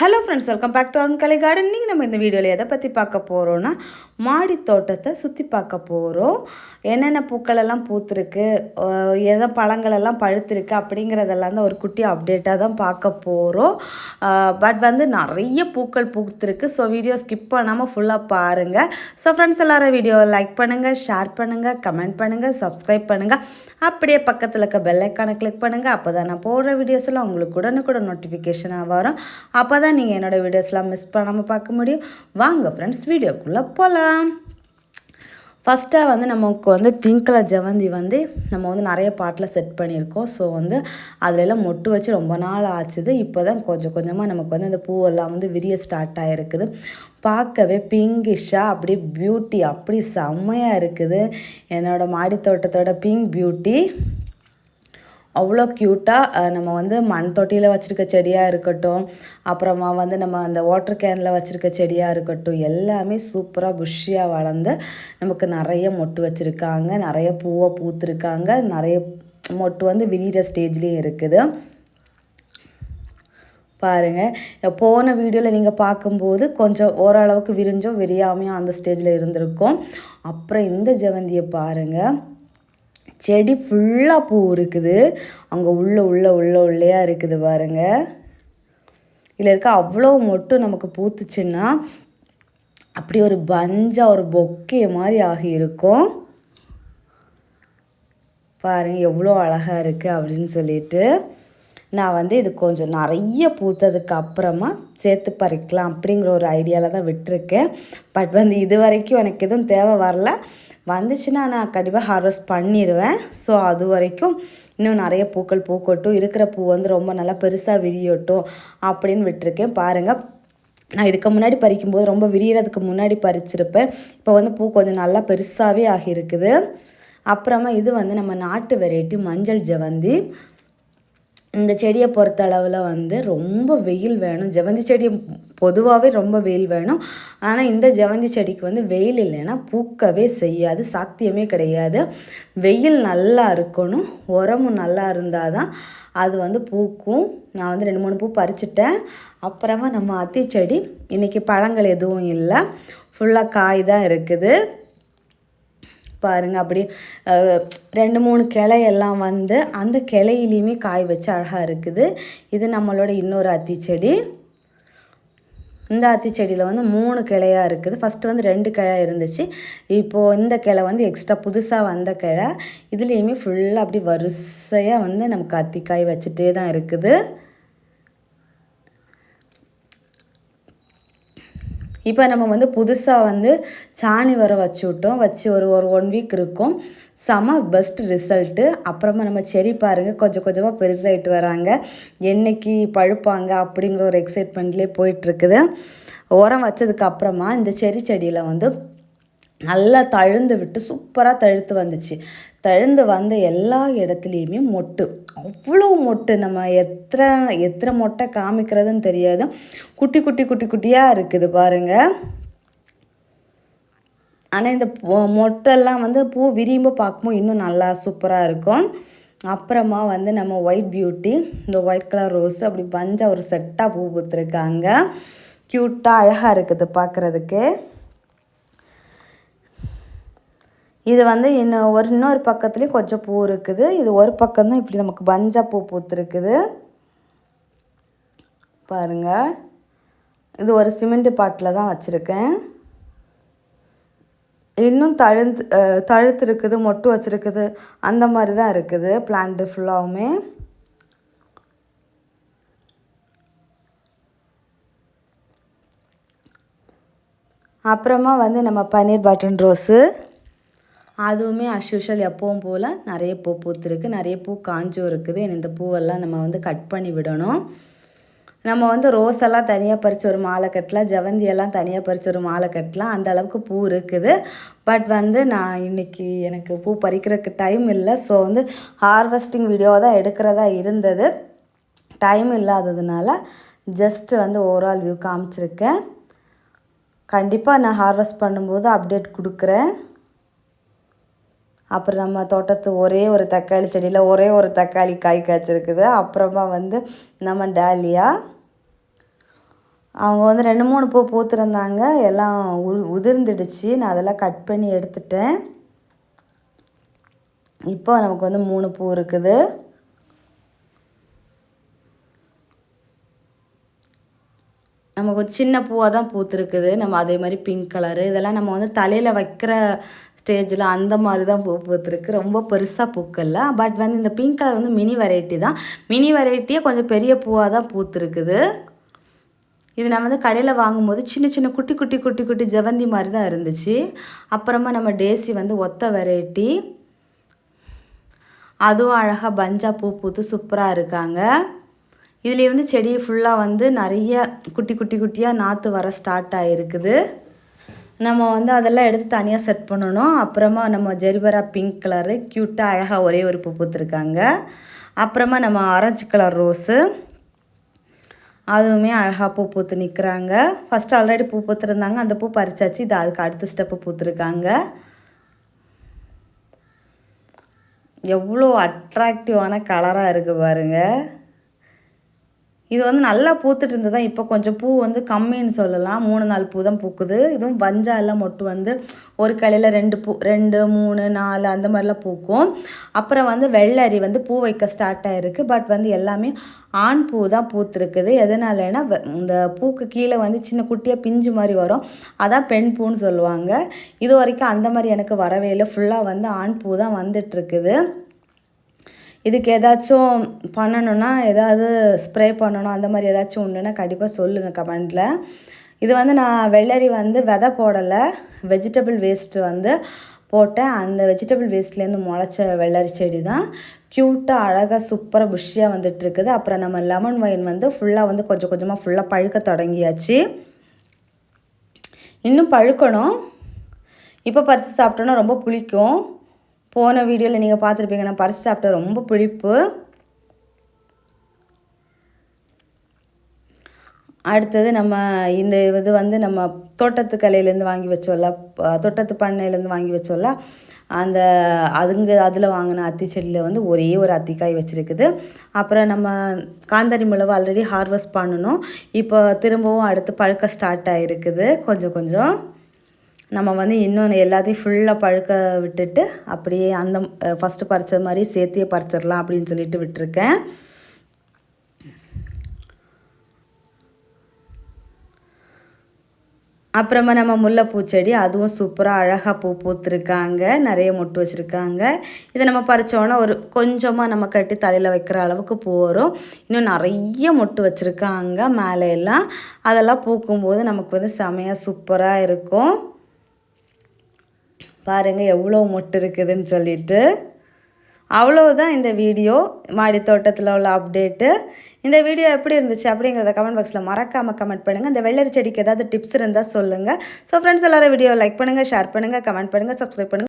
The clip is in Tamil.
Hello friends welcome back to Arun Kalai garden இன்றைக்கி நம்ம இந்த வீடியோவில் எதை பற்றி பார்க்க போகிறோன்னா மாடி தோட்டத்தை சுற்றி பார்க்க போகிறோம் என்னென்ன பூக்கள் எல்லாம் பூத்துருக்கு எதை பழங்கள் எல்லாம் பழுத்திருக்கு அப்படிங்கிறதெல்லாம் தான் ஒரு குட்டி அப்டேட்டாக தான் பார்க்க போகிறோம் பட் வந்து நிறைய பூக்கள் பூத்துருக்கு ஸோ வீடியோ ஸ்கிப் பண்ணாமல் ஃபுல்லாக பாருங்கள் ஸோ ஃப்ரெண்ட்ஸ் எல்லாரும் வீடியோவை லைக் பண்ணுங்கள் ஷேர் பண்ணுங்கள் கமெண்ட் பண்ணுங்கள் சப்ஸ்கிரைப் பண்ணுங்கள் அப்படியே பக்கத்தில் இருக்க பெல்லைக்கானை கிளிக் பண்ணுங்கள் அப்போ தான் நான் போடுற வீடியோஸ்லாம் உங்களுக்கு உடனுக்குடன் நோட்டிஃபிகேஷனாக வரும். அப்போ தான் நீங்கள் என்னோடய வீடியோஸ்லாம் மிஸ் பண்ணாமல் பார்க்க முடியும். வாங்க ஃப்ரெண்ட்ஸ் வீடியோக்குள்ளே போகலாம் ஃபஸ்ட்டாக வந்து நமக்கு வந்து பிங்க் கலர் ஜவந்தி வந்து நம்ம வந்து நிறைய பாட்டில் செட் பண்ணியிருக்கோம். ஸோ வந்து அதிலெல்லாம் மொட்டு வச்சு ரொம்ப நாள் ஆச்சுது. இப்போ தான் கொஞ்சம் கொஞ்சமாக நமக்கு வந்து அந்த பூவெல்லாம் வந்து விரிய ஸ்டார்ட் ஆகிருக்குது பார்க்கவே பிங்கிஷாக அப்படியே பியூட்டி அப்படி செம்மையாக இருக்குது. என்னோடய மாடி தோட்டத்தோட பிங்க் பியூட்டி அவ்வளோ க்யூட்டாக நம்ம வந்து மண் தொட்டியில் வச்சுருக்க செடியாக இருக்கட்டும் அப்புறமா வந்து நம்ம அந்த வாட்டர் கேனில் வச்சுருக்க செடியாக இருக்கட்டும் எல்லாமே சூப்பராக புஷ்ஷியாக வளர்ந்து நமக்கு நிறைய மொட்டு வச்சுருக்காங்க நிறைய பூவை பூத்துருக்காங்க நிறைய மொட்டு வந்து விரிகிற ஸ்டேஜ்லேயும் இருக்குது. பாருங்கள் போன வீடியோவில் நீங்கள் பார்க்கும்போது கொஞ்சம் ஓரளவுக்கு விரிஞ்சும் விரியாமையும் அந்த ஸ்டேஜில் இருந்திருக்கும். அப்புறம் இந்த ஜெவந்தியை பாருங்கள் செடி ஃபுல்லாக பூ இருக்குது. அங்கே உள்ளே உள்ளே உள்ளே உள்ளேயா இருக்குது பாருங்க. இதில் இருக்க அவ்வளோ மட்டும் நமக்கு பூத்துச்சுன்னா அப்படி ஒரு பஞ்சாக ஒரு பொக்கே மாதிரி ஆகி இருக்கும். எவ்வளோ அழகாக இருக்குது அப்படின்னு சொல்லிட்டு. நான் வந்து இது கொஞ்சம் நிறைய பூத்ததுக்கு அப்புறமா சேர்த்து பறிக்கலாம் அப்படிங்கிற ஒரு ஐடியாவில் தான் விட்டுருக்கேன். பட் வந்து இது வரைக்கும் எனக்கு எதுவும் தேவை வரல. வந்துச்சுன்னா நான் கண்டிப்பாக ஹார்வெஸ்ட் பண்ணிடுவேன் ஸோ அது வரைக்கும் இன்னும் நிறைய பூக்கள் பூக்கட்டும். இருக்கிற பூ வந்து ரொம்ப நல்லா பெருசாக விரியட்டும் அப்படின்னு விட்டுருக்கேன். பாருங்கள் நான் இதுக்கு முன்னாடி பறிக்கும்போது ரொம்ப விரியறதுக்கு முன்னாடி பறிச்சிருப்பேன். இப்போ வந்து பூ கொஞ்சம் நல்லா பெருசாகவே ஆகியிருக்குது. அப்புறமா இது வந்து நம்ம நாட்டு வெரைட்டி மஞ்சள் ஜவந்தி. இந்த செடியை பொறுத்த அளவில் வந்து ரொம்ப வெயில் வேணும். ஜெவந்தி செடியை பொதுவாகவே ரொம்ப வெயில் வேணும். ஆனால் இந்த ஜவந்தி செடிக்கு வந்து வெயில் இல்லைன்னா பூக்கவே செய்யாது. சாத்தியமே கிடையாது. வெயில் நல்லா இருக்கணும். உரமும் நல்லா இருந்தால் தான் அது வந்து பூக்கும். நான் வந்து ரெண்டு மூணு பூ பறிச்சிட்டேன். அப்புறமா நம்ம அத்தி செடி. இன்றைக்கி பழங்கள் எதுவும் இல்லை. ஃபுல்லாக காய் தான் இருக்குது. பாருங்க அப்படி ரெண்டு மூணு கிளையெல்லாம் வந்து அந்த கிளையிலையுமே காய் வச்சு அழகாக இருக்குது. இது நம்மளோட இன்னொரு அத்தி செடி. இந்த அத்தி செடியில் வந்து மூணு கிளையாக இருக்குது. ஃபஸ்ட்டு வந்து ரெண்டு கிளை இருந்துச்சு. இப்போது இந்த கிளை வந்து எக்ஸ்ட்ரா புதுசாக வந்த கிளை. இதுலேயுமே ஃபுல்லாக அப்படி வரிசையாக வந்து நமக்கு அத்திக்காய் வச்சுட்டே தான் இருக்குது. இப்போ நம்ம வந்து புதுசாக வந்து சாணி வர வச்சு விட்டோம் வச்சு ஒரு ஒரு ஒன் வீக் இருக்கும். செம பெஸ்ட் ரிசல்ட்டு அப்புறமா நம்ம செடி பாருங்கள் கொஞ்சம் கொஞ்சமாக பெருசாகிட்டு வராங்க. என்னைக்கு பழுப்பாங்க அப்படிங்கிற ஒரு எக்ஸைட்மெண்ட்லேயே போயிட்டுருக்குது. உரம் வச்சதுக்கு அப்புறமா இந்த செரி செடியில் வந்து நல்லா தழுந்து விட்டு சூப்பராக தழுத்து வந்துச்சு. தழுந்து வந்த எல்லா இடத்துலையுமே மொட்டு. அவ்வளோ மொட்டு. நம்ம எத்தனை எத்தனை மொட்டை காமிக்கிறதுன்னு தெரியாது. குட்டி குட்டி குட்டி குட்டியாக இருக்குது பாருங்கள் ஆனால் இந்த மொட்டெல்லாம் வந்து பூ விரும்பி பார்க்கும்போது இன்னும் நல்லா சூப்பராக இருக்கும். அப்புறமா வந்து நம்ம ஒயிட் பியூட்டி இந்த ஒயிட் கலர் ரோஸ் அப்படி பஞ்சா ஒரு செட்டாக பூ பூத்துருக்காங்க. க்யூட்டாக அழகாக இருக்குது பார்க்குறதுக்கு இது வந்து இன்னும் ஒரு இன்னொரு பக்கத்துலேயும் கொஞ்சம் பூ இருக்குது. இது ஒரு பக்கம்தான் இப்படி நமக்கு பஞ்சா பூ பூத்துருக்குது. பாருங்கள் இது ஒரு சிமெண்ட் பாட்டில் தான் வச்சுருக்கேன். இன்னும் தழுந்து தழுத்து இருக்குது மொட்டு வச்சுருக்குது. அந்த மாதிரி தான் இருக்குது. பிளான்ட்டு ஃபுல்லாகவுமே அப்புறமா வந்து நம்ம பன்னீர் பட்டன் ரோஸு. அதுவுமே அஸ்யூஷுவல் எப்பவும் போல் நிறைய பூ பூத்துருக்கு நிறைய பூ காஞ்சும் இருக்குது. இந்த பூவெல்லாம் நம்ம வந்து கட் பண்ணி விடணும். நம்ம வந்து ரோஸ் எல்லாம் தனியாக பறித்து ஒரு மாலை கட்டலாம். ஜவந்தி எல்லாம் தனியாக பறித்து ஒரு மாலை கட்டலாம். அந்த அளவுக்கு பூ இருக்குது. பட் வந்து நான் இன்னைக்கு எனக்கு பூ பறிக்கிறதுக்கு டைம் இல்லை. ஸோ வந்து ஹார்வெஸ்டிங் வீடியோ தான் எடுக்கிறதா இருந்தது. டைம் இல்லாததுனால ஜஸ்ட் வந்து ஓவரால் வியூ காமிச்சிருக்கேன். கண்டிப்பாக நான் ஹார்வெஸ்ட் பண்ணும்போது அப்டேட் கொடுக்குறேன். அப்புறம் நம்ம தோட்டத்து ஒரே ஒரு தக்காளி செடியில் ஒரே ஒரு தக்காளி காய் காய்ச்சிருக்குது. அப்புறமா வந்து நம்ம டாலியா. அவங்க வந்து ரெண்டு மூணு பூ பூத்துருந்தாங்க. எல்லாம் உ உதிர்ந்துடுச்சு. நான் அதெல்லாம் கட் பண்ணி எடுத்துட்டேன். இப்போ நமக்கு வந்து மூணு பூ இருக்குது. நமக்கு சின்ன பூவாக தான் பூத்துருக்குது. நம்ம அதே மாதிரி பிங்க் கலரு இதெல்லாம் நம்ம வந்து தலையில் வைக்கிற ஸ்டேஜில் அந்த மாதிரி தான் பூ பூத்துருக்கு. ரொம்ப பெருசாக பூக்கல்ல. பட் வந்து இந்த பிங்க் கலர் வந்து மினி வெரைட்டி தான். மினி வெரைட்டியே கொஞ்சம் பெரிய பூவாக தான் பூத்துருக்குது. இது நான் வந்து கடையில் வாங்கும்போது சின்ன சின்ன குட்டி குட்டி குட்டி குட்டி ஜவந்தி மாதிரி தான் இருந்துச்சு. அப்புறமா நம்ம டேசி வந்து ஒத்த வெரைட்டி அதுவும் அழகாக பஞ்சா பூ பூத்து சூப்பராக இருக்காங்க. இதுலேயே வந்து செடி ஃபுல்லாக வந்து நிறைய குட்டி குட்டி குட்டியாக நாற்று வர ஸ்டார்ட் ஆகிருக்குது நம்ம வந்து அதெல்லாம் எடுத்து தனியாக செட் பண்ணணும். அப்புறமா நம்ம ஜெரிபரா பிங்க் கலரு க்யூட்டாக அழகாக ஒரே ஒரு பூ பூத்துருக்காங்க. அப்புறமா நம்ம ஆரஞ்சு கலர் ரோஸு அதுவுமே அழகாக பூ பூத்து நிற்கிறாங்க ஃபஸ்ட்டு ஆல்ரெடி பூ பூத்துருந்தாங்க. அந்த பூ பறிச்சாச்சு. இது அதுக்கு அடுத்த ஸ்டெப்பு பூத்துருக்காங்க. எவ்வளோ அட்ராக்டிவான கலராக இருக்குது பாருங்கள் இது வந்து நல்லா பூத்துட்டு இருந்தது இப்போ கொஞ்சம் பூ வந்து கம்மின்னு சொல்லலாம். மூணு நாலு பூ தான் பூக்குது. இதுவும் வஞ்சாலாம் எல்லாம் மொட்டு வந்து ஒரு கலையில் ரெண்டு பூ ரெண்டு மூணு நாலு அந்த மாதிரிலாம் பூக்கும். அப்புறம் வந்து வெள்ளரி வந்து பூ வைக்க ஸ்டார்ட் ஆகிருக்கு பட் வந்து எல்லாமே ஆண் பூ தான் பூத்துருக்குது. எதனாலனா இந்த பூக்கு கீழே வந்து சின்ன குட்டியாக பிஞ்சு மாதிரி வரும். அதான் பெண் பூன்னு சொல்லுவாங்க. இது வரைக்கும் அந்த மாதிரி எனக்கு வரவே இல்லை. ஃபுல்லாக வந்து ஆண் பூ தான் வந்துட்டுருக்குது. இதுக்கு ஏதாச்சும் பண்ணணும்னா ஏதாவது ஸ்ப்ரே பண்ணணும் அந்த மாதிரி ஏதாச்சும் உண்டுன்னா கண்டிப்பாக சொல்லுங்கள் கமெண்டில். இது வந்து நான் வெள்ளரி வந்து விதை போடலை வெஜிடபிள் வேஸ்ட்டு வந்து போட்டேன். அந்த வெஜிடபிள் வேஸ்ட்லேருந்து முளைச்ச வெள்ளரி செடி தான் க்யூட்டாக அழகாக சூப்பராக புஷ்ஷியாக வந்துட்டுருக்குது. அப்புறம் நம்ம லெமன் ஒயின் வந்து ஃபுல்லாக வந்து கொஞ்சம் கொஞ்சமாக ஃபுல்லாக பழுக்க தொடங்கியாச்சு. இன்னும் பழுக்கணும். இப்போ பறித்து சாப்பிட்டோன்னா ரொம்ப புளிக்கும். போன வீடியோவில் நீங்கள் பார்த்துருப்பீங்க. நான் பறித்து சாப்பிட்ட ரொம்ப பிடிப்பு அடுத்தது நம்ம இந்த இது வந்து நம்ம தோட்டத்து கலையிலேருந்து வாங்கி வச்சோல்ல தோட்டத்து பண்ணையிலேருந்து வாங்கி வச்சோல்ல அந்த அதுங்க அதில் வாங்கின அத்தி செடியில் வந்து ஒரே ஒரு அத்திக்காய் வச்சுருக்குது. அப்புறம் நம்ம காந்தாரி மிளவு ஆல்ரெடி ஹார்வெஸ்ட் பண்ணணும். இப்போ திரும்பவும் அடுத்து பழுக்க ஸ்டார்ட் ஆகிருக்குது கொஞ்சம் கொஞ்சம். நம்ம வந்து இன்னும் எல்லாத்தையும் ஃபுல்லாக பழுக்க விட்டுட்டு அப்படியே அந்த ஃபஸ்ட்டு பறித்த மாதிரி சேர்த்தியே பறிச்சிடலாம் அப்படின்னு சொல்லிட்டு விட்டுருக்கேன். அப்புறமா நம்ம முல்லைப்பூ செடி அதுவும் சூப்பராக அழகாக பூ பூத்துருக்காங்க நிறைய மொட்டு வச்சுருக்காங்க. இதை நம்ம பறித்தோன்னா ஒரு கொஞ்சமாக நம்ம கட்டி தலையில் வைக்கிற அளவுக்கு பூ வரும். இன்னும் நிறைய மொட்டு வச்சுருக்காங்க மேலே எல்லாம். அதெல்லாம் பூக்கும்போது நமக்கு வந்து செமையாக சூப்பராக இருக்கும். பாருங்கள் எவ்வளோ மொட்டு இருக்குதுன்னு சொல்லிட்டு. அவ்வளோதான் இந்த வீடியோ. மாடி தோட்டத்தில் உள்ள அப்டேட்டு இந்த வீடியோ எப்படி இருந்துச்சு அப்படிங்கிறத கமெண்ட் பாக்ஸில் மறக்காமல் கமெண்ட் பண்ணுங்கள் இந்த வெள்ளரி செடிக்கு ஏதாவது டிப்ஸ் இருந்தால் சொல்லுங்கள் ஸோ ஃப்ரெண்ட்ஸ் எல்லோரும் வீடியோ லைக் பண்ணுங்கள் ஷேர் பண்ணுங்கள் கமெண்ட் பண்ணுங்கள் சப்ஸ்கிரைப் பண்ணுங்கள்